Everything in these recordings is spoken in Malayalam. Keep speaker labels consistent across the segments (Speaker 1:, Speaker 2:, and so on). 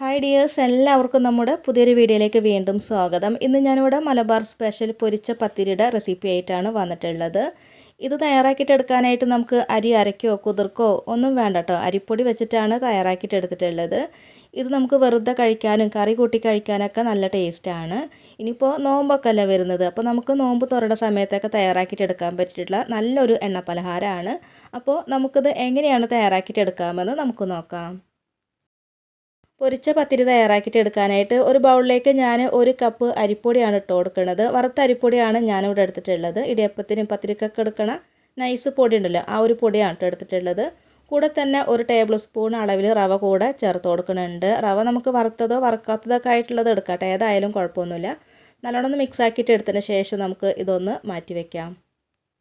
Speaker 1: ഹായ് ഡിയേഴ്സ് എല്ലാവർക്കും നമ്മുടെ പുതിയൊരു വീഡിയോയിലേക്ക് വീണ്ടും സ്വാഗതം. ഇന്ന് ഞാനിവിടെ മലബാർ സ്പെഷ്യൽ പൊരിച്ച പത്തിരിയുടെ റെസിപ്പി ആയിട്ടാണ് വന്നിട്ടുള്ളത്. ഇത് തയ്യാറാക്കിയിട്ടെടുക്കാനായിട്ട് നമുക്ക് അരി അരയ്ക്കോ കുതിർക്കോ ഒന്നും വേണ്ട കേട്ടോ അരിപ്പൊടി വെച്ചിട്ടാണ് തയ്യാറാക്കിയിട്ടെടുത്തിട്ടുള്ളത് ഇത് നമുക്ക് വെറുതെ കഴിക്കാനും കറി കൂട്ടി കഴിക്കാനൊക്കെ നല്ല ടേസ്റ്റാണ് ഇനിയിപ്പോൾ നോമ്പൊക്കെ അല്ല വരുന്നത്. അപ്പോൾ നമുക്ക് നോമ്പ് തുറയുടെ സമയത്തൊക്കെ തയ്യാറാക്കിയിട്ടെടുക്കാൻ പറ്റിയിട്ടുള്ള നല്ലൊരു എണ്ണ പലഹാരമാണ് അപ്പോൾ നമുക്കിത് എങ്ങനെയാണ് തയ്യാറാക്കിയിട്ടെടുക്കാമെന്ന് നമുക്ക് നോക്കാം. പൊരിച്ച പത്തിരി തയ്യാറാക്കിയിട്ട് എടുക്കാനായിട്ട് ഒരു ബൗളിലേക്ക് ഞാൻ ഒരു കപ്പ് അരിപ്പൊടിയാണ് ഇട്ട് കൊടുക്കുന്നത്. വറുത്ത അരിപ്പൊടിയാണ് ഞാനിവിടെ എടുത്തിട്ടുള്ളത്. ഇടിയപ്പത്തിനും പത്തിരിക്കൊക്കെ എടുക്കണ നൈസ് പൊടി ഉണ്ടല്ലോ ആ ഒരു പൊടിയാണ് കേട്ടോ എടുത്തിട്ടുള്ളത്. കൂടെ തന്നെ ഒരു ടേബിൾ സ്പൂൺ അളവിൽ റവ കൂടെ ചേർത്ത് കൊടുക്കുന്നുണ്ട്. റവ നമുക്ക് വറുത്തതോ വറുക്കാത്തതൊക്കെ ആയിട്ടുള്ളത് എടുക്കട്ടെ ഏതായാലും കുഴപ്പമൊന്നുമില്ല. നല്ലോണം മിക്സ് ആക്കിയിട്ട് എടുത്തതിന് ശേഷം നമുക്ക് ഇതൊന്ന് മാറ്റി വയ്ക്കാം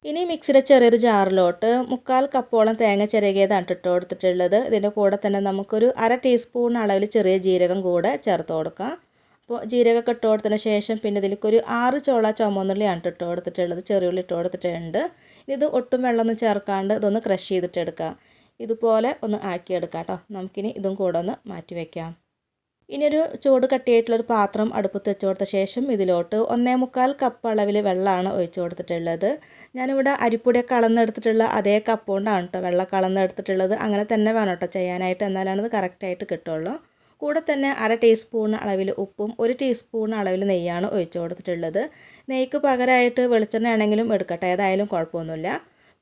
Speaker 1: ഇനി മിക്സിയുടെ ചെറിയൊരു ജാറിലോട്ട് മുക്കാൽ കപ്പോളം തേങ്ങ ചിരകിയതാണ് ഇട്ട് കൊടുത്തിട്ടുള്ളത്. ഇതിന്റെ കൂടെ തന്നെ നമുക്കൊരു അര ടീസ്പൂൺ അളവിൽ ചെറിയ ജീരകം കൂടെ ചേർത്ത് കൊടുക്കാം. അപ്പോൾ ജീരകമൊക്കെ ഇട്ട് കൊടുത്തതിന് ശേഷം പിന്നെ ഇതിലേക്കൊരു ആറ് ചോള ചുമന്നുള്ളിയാണ് ഇട്ട് കൊടുത്തിട്ടുള്ളത്. ചെറിയുള്ളി ഇട്ട് കൊടുത്തിട്ടുണ്ട്. ഇത് ഒട്ടും വെള്ളമൊന്നും ചേർക്കാണ്ട് ഇതൊന്ന് ക്രഷ് ചെയ്തിട്ടെടുക്കാം ഇതുപോലെ ഒന്ന് ആക്കിയെടുക്കാം കേട്ടോ. നമുക്കിനി ഇതും കൂടെ ഒന്ന് മാറ്റി വയ്ക്കാം ഇനിയൊരു ചൂട് കട്ടിയായിട്ടുള്ളൊരു പാത്രം അടുപ്പത്ത് വെച്ച് കൊടുത്ത ശേഷം ഇതിലോട്ട് ഒന്നേ മുക്കാൽ കപ്പ് അളവിൽ വെള്ളമാണ് ഒഴിച്ചു കൊടുത്തിട്ടുള്ളത്. ഞാനിവിടെ അരിപ്പൊടി കളന്നെടുത്തിട്ടുള്ള അതേ കപ്പ് കൊണ്ടാണ് കേട്ടോ വെള്ളം കളന്നെടുത്തിട്ടുള്ളത് അങ്ങനെ തന്നെ വേണം കേട്ടോ ചെയ്യാനായിട്ട്. എന്നാലാണ് ഇത് കറക്റ്റായിട്ട് കിട്ടുള്ളൂ. കൂടെ തന്നെ അര ടീസ്പൂൺ അളവിൽ ഉപ്പും ഒരു ടീസ്പൂൺ അളവിൽ നെയ്യാണ് ഒഴിച്ചു കൊടുത്തിട്ടുള്ളത്. നെയ്ക്ക് പകരമായിട്ട് വെളിച്ചെണ്ണ ആണെങ്കിലും എടുക്കട്ടെ. ഏതായാലും കുഴപ്പമൊന്നുമില്ല.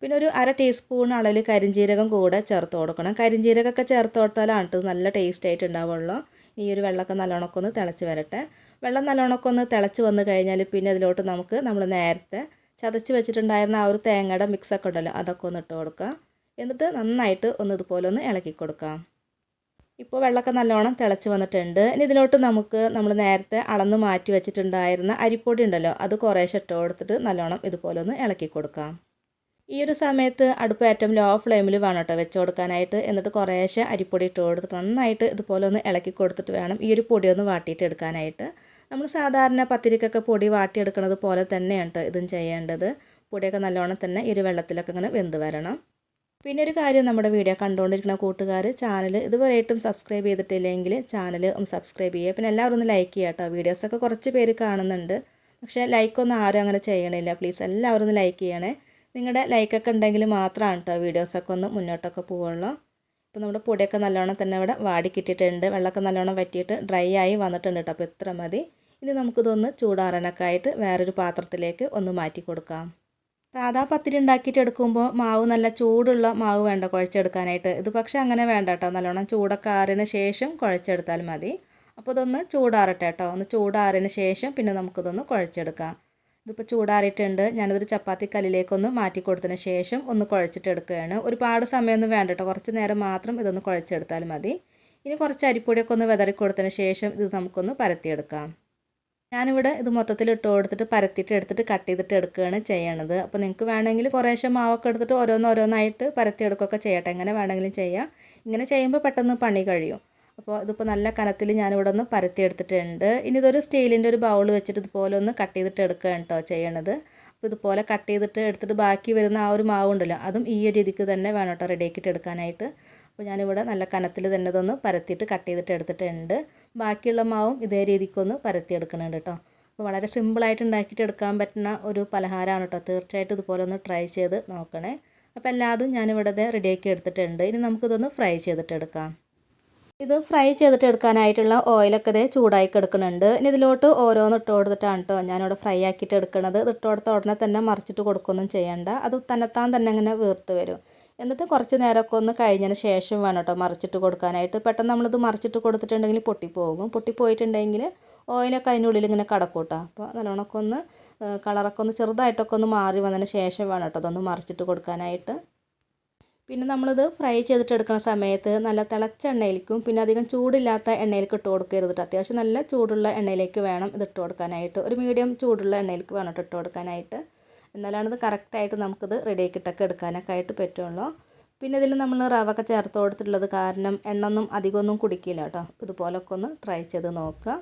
Speaker 1: പിന്നെ ഒരു അര ടീസ്പൂൺ അളവിൽ കരിഞ്ജീരകം കൂടെ ചേർത്ത് കൊടുക്കണം. കരിഞ്ജീരകമൊക്കെ ചേർത്ത് കൊടുത്താലാണ് നല്ല ടേസ്റ്റ് ആയിട്ട് ഉണ്ടാവുള്ളൂ. ഈ ഒരു വെള്ളമൊക്കെ നല്ലോണമൊക്കെ തിളച്ച് വരട്ടെ. വെള്ളം നല്ലോണമൊക്കെ ഒന്ന് തിളച്ച് വന്നു കഴിഞ്ഞാൽ പിന്നെ അതിലോട്ട് നമുക്ക് നമ്മൾ നേരത്തെ ചതച്ച് വെച്ചിട്ടുണ്ടായിരുന്ന ആ ഒരു തേങ്ങയുടെ മിക്സൊക്കെ ഉണ്ടല്ലോ അതൊക്കെ ഒന്ന് ഇട്ട് കൊടുക്കുക. എന്നിട്ട് നന്നായിട്ട് ഒന്ന് ഇതുപോലെ ഒന്ന് ഇളക്കി കൊടുക്കാം ഇപ്പോൾ വെള്ളമൊക്കെ നല്ലോണം തിളച്ച് വന്നിട്ടുണ്ട്. ഇനി ഇതിലോട്ട് നമുക്ക് നമ്മൾ നേരത്തെ അളന്ന് മാറ്റി വെച്ചിട്ടുണ്ടായിരുന്ന അരിപ്പൊടി ഉണ്ടല്ലോ അത് കുറേശ്ശെ ഇട്ട് കൊടുത്തിട്ട് നല്ലോണം ഇതുപോലെ ഒന്ന് ഇളക്കി കൊടുക്കാം ഈ ഒരു സമയത്ത് അടുപ്പ് ഏറ്റവും ലോ ഫ്ലെയിമിൽ വേണം കേട്ടോ വെച്ച് കൊടുക്കാനായിട്ട്. എന്നിട്ട് കുറേശ്ശെ അരിപ്പൊടി ഇട്ട് കൊടുത്ത് നന്നായിട്ട് ഇതുപോലെ ഒന്ന് ഇളക്കി കൊടുത്തിട്ട് വേണം ഈ ഒരു പൊടി ഒന്ന് വാട്ടിയിട്ട് എടുക്കാനായിട്ട്. നമ്മൾ സാധാരണ പത്തിരിക്കൊക്കെ പൊടി വാട്ടിയെടുക്കുന്നത് പോലെ തന്നെയാണ് കേട്ടോ ഇതും ചെയ്യേണ്ടത്. പൊടിയൊക്കെ നല്ലോണം തന്നെ ഈ ഒരു വെള്ളത്തിലൊക്കെ ഇങ്ങനെ വെന്ത് വരണം. പിന്നെ ഒരു കാര്യം നമ്മുടെ വീഡിയോ കണ്ടുകൊണ്ടിരിക്കുന്ന കൂട്ടുകാർ ചാനൽ ഇതുവരെയായിട്ടും സബ്സ്ക്രൈബ് ചെയ്തിട്ടില്ലെങ്കിൽ ചാനൽ ഒന്ന് സബ്സ്ക്രൈബ് ചെയ്യുക. പിന്നെ എല്ലാവരും ഒന്ന് ലൈക്ക് ചെയ്യുക കേട്ടോ വീഡിയോസൊക്കെ കുറച്ച് പേര് കാണുന്നുണ്ട്. പക്ഷേ ലൈക്കൊന്നും ആരും അങ്ങനെ ചെയ്യണില്ല. പ്ലീസ് എല്ലാവരും ഒന്ന് ലൈക്ക് ചെയ്യണേ. നിങ്ങളുടെ ലൈക്കൊക്കെ ഉണ്ടെങ്കിൽ മാത്രമാണ് കേട്ടോ വീഡിയോസൊക്കെ ഒന്ന് മുന്നോട്ടൊക്കെ പോവുള്ളൂ. ഇപ്പോൾ നമ്മുടെ പൊടിയൊക്കെ നല്ലോണം തന്നെ ഇവിടെ വാടി കിട്ടിയിട്ടുണ്ട്. വെള്ളമൊക്കെ നല്ലോണം വറ്റിയിട്ട് ഡ്രൈ ആയി വന്നിട്ടുണ്ട് കേട്ടോ അപ്പോൾ ഇത്ര മതി. ഇനി നമുക്കിതൊന്ന് ചൂടാറാനൊക്കെ ആയിട്ട് വേറൊരു പാത്രത്തിലേക്ക് ഒന്ന് മാറ്റി കൊടുക്കാം. സാധാ പത്തിരി ഉണ്ടാക്കിയിട്ട് എടുക്കുമ്പോൾ മാവ് നല്ല ചൂടുള്ള മാവ് വേണ്ട കുഴച്ചെടുക്കാനായിട്ട്. ഇത് പക്ഷേ അങ്ങനെ വേണ്ട കേട്ടോ നല്ലോണം ചൂടൊക്കെ ആറിന് ശേഷം കുഴച്ചെടുത്താൽ മതി. അപ്പോൾ ഇതൊന്ന് ചൂടാറട്ടെ കേട്ടോ ഒന്ന് ചൂടാറിന് ശേഷം പിന്നെ നമുക്കിതൊന്ന് കുഴച്ചെടുക്കാം. ഇതിപ്പോൾ ചൂടാറിയിട്ടുണ്ട്. ഞാനതൊരു ചപ്പാത്തി കല്ലിലേക്കൊന്ന് മാറ്റി കൊടുത്തതിന് ശേഷം ഒന്ന് കുഴച്ചിട്ടെടുക്കുകയാണ്. ഒരുപാട് സമയമൊന്നും വേണ്ട കേട്ടോ കുറച്ച് നേരം മാത്രം ഇതൊന്ന് കുഴച്ചെടുത്താൽ മതി. ഇനി കുറച്ച് അരിപ്പൊടിയൊക്കെ ഒന്ന് വിതറി കൊടുത്തതിന് ശേഷം ഇത് നമുക്കൊന്ന് പരത്തിയെടുക്കാം. ഞാനിവിടെ ഇത് മൊത്തത്തിൽ ഇട്ട് കൊടുത്തിട്ട് പരത്തിയിട്ട് എടുത്തിട്ട് കട്ട് ചെയ്തിട്ട് എടുക്കുകയാണ് ചെയ്യണത്. അപ്പോൾ നിങ്ങൾക്ക് വേണമെങ്കിൽ കുറേശ്ശെ മാവൊക്കെ എടുത്തിട്ട് ഓരോന്നോരോന്നായിട്ട് പരത്തിയെടുക്കുകയൊക്കെ ചെയ്യട്ടെ. എങ്ങനെ വേണമെങ്കിലും ചെയ്യാം. ഇങ്ങനെ ചെയ്യുമ്പോൾ പെട്ടെന്ന് പണി കഴിയും. അപ്പോൾ ഇതിപ്പോൾ നല്ല കനത്തിൽ ഞാനിവിടെ ഒന്ന് പരത്തി എടുത്തിട്ടുണ്ട്. ഇനി ഇതൊരു സ്റ്റീലിന്റെ ഒരു ബൗൾ വെച്ചിട്ട് ഇതുപോലെ ഒന്ന് കട്ട് ചെയ്തിട്ട് എടുക്കുകയാണ് കേട്ടോ ചെയ്യണത്. അപ്പോൾ ഇതുപോലെ കട്ട് ചെയ്തിട്ട് എടുത്തിട്ട് ബാക്കി വരുന്ന ആ ഒരു മാവ് ഉണ്ടല്ലോ അതും ഈ ഒരു രീതിക്ക് തന്നെ വേണം കേട്ടോ റെഡിയാക്കിയിട്ട് എടുക്കാനായിട്ട്. അപ്പോൾ ഞാനിവിടെ നല്ല കനത്തിൽ തന്നെ ഇതൊന്ന് പരത്തിയിട്ട് കട്ട് ചെയ്തിട്ട് എടുത്തിട്ടുണ്ട്. ബാക്കിയുള്ള മാവും ഇതേ രീതിക്കൊന്ന് പരത്തി എടുക്കുന്നുണ്ട് കേട്ടോ അപ്പോൾ വളരെ സിമ്പിളായിട്ട് ഉണ്ടാക്കിയിട്ട് എടുക്കാൻ പറ്റുന്ന ഒരു പലഹാരമാണ് കേട്ടോ തീർച്ചയായിട്ടും ഇതുപോലെ ഒന്ന് ട്രൈ ചെയ്ത് നോക്കണേ. അപ്പോൾ എല്ലാതും ഞാനിവിടെ റെഡിയാക്കി എടുത്തിട്ടുണ്ട്. ഇനി നമുക്കിതൊന്ന് ഫ്രൈ ചെയ്തിട്ട് എടുക്കാം. ഇത് ഫ്രൈ ചെയ്തിട്ട് എടുക്കാനായിട്ടുള്ള ഓയിലൊക്കെ ഇതേ ചൂടായി കിടക്കുന്നുണ്ട്. ഇനി ഇതിലോട്ട് ഓരോന്ന് ഇട്ട് കൊടുത്തിട്ടാണ് കേട്ടോ ഞാനിവിടെ ഫ്രൈ ആക്കിയിട്ട് എടുക്കുന്നത് ഇത് ഇട്ട് കൊടുത്ത ഉടനെ തന്നെ മറിച്ചിട്ട് കൊടുക്കുകയൊന്നും ചെയ്യണ്ട. അത് തന്നെത്താൻ തന്നെ ഇങ്ങനെ വീർത്ത് വരും. എന്നിട്ട് കുറച്ച് നേരമൊക്കെ ഒന്ന് കഴിഞ്ഞതിന് ശേഷം വേണം കേട്ടോ മറിച്ചിട്ട് കൊടുക്കാനായിട്ട്. പെട്ടെന്ന് നമ്മളിത് മറിച്ചിട്ട് കൊടുത്തിട്ടുണ്ടെങ്കിൽ പൊട്ടിപ്പോകും. പൊട്ടിപ്പോയിട്ടുണ്ടെങ്കിൽ ഓയിലൊക്കെ അതിന്റെ ഉള്ളിൽ ഇങ്ങനെ കടക്കൂട്ടോ അപ്പോൾ നല്ലോണമൊക്കെ ഒന്ന് കളറൊക്കെ ഒന്ന് ചെറുതായിട്ടൊക്കെ ഒന്ന് മാറി വന്നതിന് ശേഷം വേണം കേട്ടോ അതൊന്ന് മറിച്ചിട്ട് കൊടുക്കാനായിട്ട്. പിന്നെ നമ്മളിത് ഫ്രൈ ചെയ്തിട്ട് എടുക്കുന്ന സമയത്ത് നല്ല തിളച്ച എണ്ണയിലേക്കും പിന്നെ അധികം ചൂടില്ലാത്ത എണ്ണയിലേക്ക് ഇട്ട് കൊടുക്കരുത് അത്യാവശ്യം നല്ല ചൂടുള്ള എണ്ണയിലേക്ക് വേണം ഇത് ഇട്ട് കൊടുക്കാനായിട്ട്. ഒരു മീഡിയം ചൂടുള്ള എണ്ണയിലേക്ക് വേണം ഇട്ട് കൊടുക്കാനായിട്ട്. എന്നാലാണ് ഇത് കറക്റ്റായിട്ട് നമുക്കിത് റെഡിയാക്കിയിട്ടൊക്കെ എടുക്കാനൊക്കെ ആയിട്ട് പറ്റുള്ളൂ. പിന്നെ ഇതിൽ നമ്മൾ റവൊക്കെ ചേർത്ത് കൊടുത്തിട്ടുള്ളത് കാരണം എണ്ണൊന്നും അധികമൊന്നും കുടിക്കില്ല കേട്ടോ ഇതുപോലൊക്കെ ഒന്ന് ട്രൈ ചെയ്ത് നോക്കുക.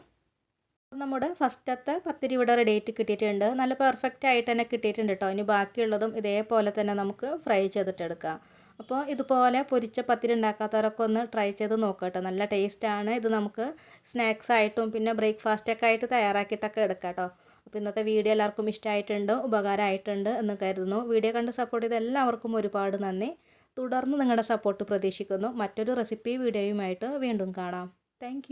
Speaker 1: നമ്മുടെ ഫസ്റ്റത്തെ പത്തിരി ഇവിടെ റെഡി ആയിട്ട് കിട്ടിയിട്ടുണ്ട്. നല്ല പെർഫെക്റ്റ് ആയിട്ട് തന്നെ കിട്ടിയിട്ടുണ്ട് കേട്ടോ ഇനി ബാക്കിയുള്ളതും ഇതേപോലെ തന്നെ നമുക്ക് ഫ്രൈ ചെയ്തിട്ടെടുക്കാം. അപ്പോൾ ഇതുപോലെ പൊരിച്ച പത്തിരി ഉണ്ടാക്കാത്തവരൊക്കെ ഒന്ന് ട്രൈ ചെയ്ത് നോക്കട്ടോ നല്ല ടേസ്റ്റാണ് ഇത് നമുക്ക് സ്നാക്സ് ആയിട്ടും പിന്നെ ബ്രേക്ക്ഫാസ്റ്റൊക്കെ ആയിട്ട് തയ്യാറാക്കിയിട്ടൊക്കെ എടുക്കാം കേട്ടോ. അപ്പോൾ ഇന്നത്തെ വീഡിയോ എല്ലാവർക്കും ഇഷ്ടമായിട്ടുണ്ട് ഉപകാരമായിട്ടുണ്ട് എന്ന് കരുതുന്നു. വീഡിയോ കണ്ട് സപ്പോർട്ട് ചെയ്ത എല്ലാവർക്കും ഒരുപാട് നന്ദി. തുടർന്ന് നിങ്ങളുടെ സപ്പോർട്ട് പ്രതീക്ഷിക്കുന്നു. മറ്റൊരു റെസിപ്പി വീഡിയോയുമായിട്ട് വീണ്ടും കാണാം. താങ്ക്